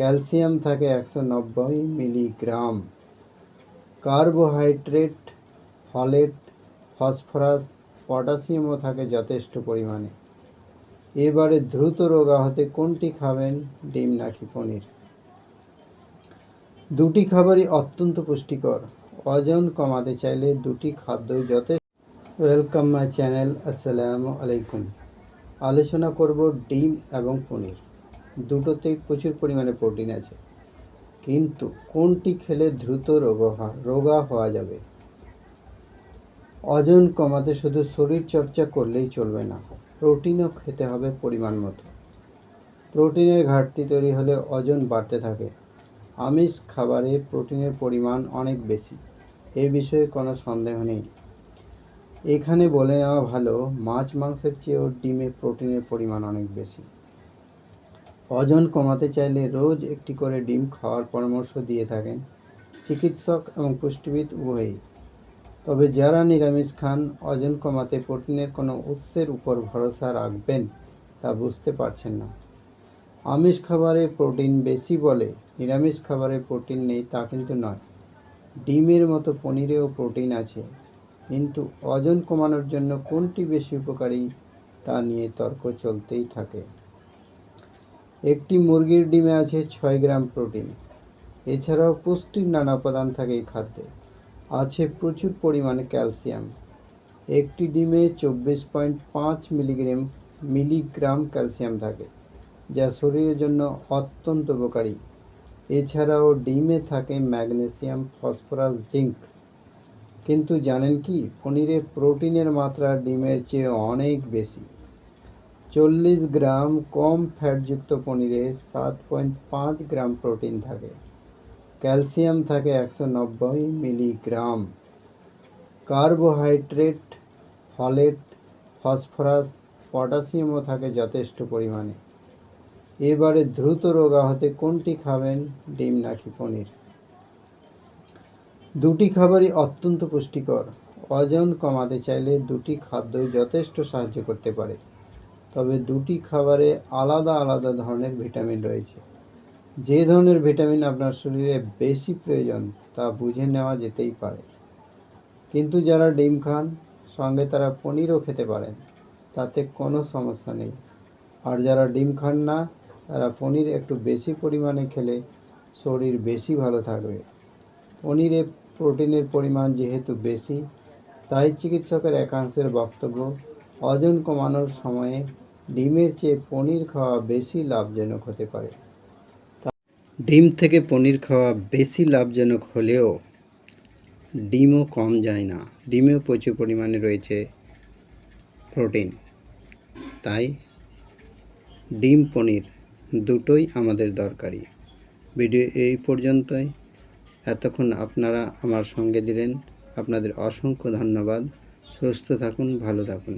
Calcium থাকে একশো নব্বই মিলিগ্রাম। কার্বোহাইড্রেট, ফলেট, ফসফরাস, পটাশিয়ামও থাকে যথেষ্ট পরিমাণে। এবারে দ্রুত রোগা হতে কোনটি খাবেন? ডিম নাকি পনির? দুটি খাবারই অত্যন্ত পুষ্টিকর। ওজন কমাতে চাইলে দুটি খাদ্যই যথেষ্ট। ওয়েলকাম মাই চ্যানেল, আসসালামু আলাইকুম। আলোচনা করব ডিম এবং পনির। দুটোতেই প্রচুর পরিমাণে প্রোটিন আছে। কিন্তু কোনটি খেলে দ্রুত রোগ রোগা হওয়া যাবে? ওজন কমাতে শুধু শরীর চর্চা করলেই চলবে না, প্রোটিনও খেতে হবে পরিমাণ মতো। প্রোটিনের ঘাটতি তৈরি হলে ওজন বাড়তে থাকে। আমিষ খাবারে প্রোটিনের পরিমাণ অনেক বেশি, এ বিষয়ে কোনো সন্দেহ নেই। এখানে বলে নেওয়া ভালো, মাছ মাংসের চেয়েও ডিমে প্রোটিনের পরিমাণ অনেক বেশি। ওজন কমাতে চাইলে রোজ একটি করে ডিম খাওয়ার পরামর্শ দিয়ে থাকেন চিকিৎসক এবং পুষ্টিবিদ উভয়ই। তবে যারা নিরামিষ খান ওজন কমাতে প্রোটিনের কোনো উৎসের উপর ভরসা রাখবেন তা বুঝতে পারছেন না। আমিষ খাবারে প্রোটিন বেশি বলে নিরামিষ খাবারে প্রোটিন নেই তা কিন্তু নয়। ডিমের মতো পনিরেও প্রোটিন আছে। কিন্তু ওজন কমানোর জন্য কোনটি বেশি উপকারী তা নিয়ে তর্ক চলতেই থাকে। একটি মুরগির ডিমে আছে ছয় গ্রাম প্রোটিন। এছাড়াও পুষ্টির নানা উপাদান থাকে এই খাদ্যে। আছে প্রচুর পরিমাণে ক্যালসিয়াম। একটি ডিমে চব্বিশ পয়েন্ট পাঁচ মিলিগ্রাম মিলিগ্রাম ক্যালসিয়াম থাকে, যা শরীরের জন্য অত্যন্ত উপকারী। এছাড়াও ডিমে থাকে ম্যাগনেসিয়াম, ফসফরাস, জিঙ্ক। কিন্তু জানেন কি, পনিরে প্রোটিনের মাত্রা ডিমের চেয়ে অনেক বেশি। চল্লিশ গ্রাম কম ফ্যাটযুক্ত পনিরে সাত পয়েন্ট পাঁচ গ্রাম প্রোটিন থাকে। ক্যালসিয়াম থাকে একশো নব্বই মিলিগ্রাম। কার্বোহাইড্রেট, ফলেট, ফসফরাস, পটাশিয়ামও থাকে যথেষ্ট পরিমাণে। এবারে দ্রুত রোগা হতে কোনটি খাবেন? ডিম নাকি পনির? দুটি খাবারই অত্যন্ত পুষ্টিকর। ওজন কমাতে চাইলে দুটি খাদ্যই যথেষ্ট সাহায্য করতে পারে। তবে দুটি খাবারে আলাদা আলাদা ধরনের ভিটামিন রয়েছে। যে ধরনের ভিটামিন আপনার শরীরে বেশি প্রয়োজন তা বুঝে নেওয়া যেতেই পারে। কিন্তু যারা ডিম খান, সঙ্গে তারা পনিরও খেতে পারেন, তাতে কোনো সমস্যা নেই। আর যারা ডিম খান না, তারা পনির একটু বেশি পরিমাণে খেলে শরীর বেশি ভালো থাকবে। পনিরে প্রোটিনের পরিমাণ যেহেতু বেশি, তাই চিকিৎসকের একাংশের বক্তব্য ওজন কমানোর সময়ে ডিমের চেয়ে পনির খাওয়া বেশি লাভজনক হতে পারে। ডিম থেকে পনির খাওয়া বেশি লাভজনক হলেও ডিমও কম যায় না। ডিমেও প্রচুর পরিমাণে রয়েছে প্রোটিন। তাই ডিম, পনির দুটোই আমাদের দরকারি। ভিডিও এই পর্যন্তই। এতক্ষণ আপনারা আমার সঙ্গে দিলেন। আপনাদের অসংখ্য ধন্যবাদ। সুস্থ থাকুন, ভালো থাকুন।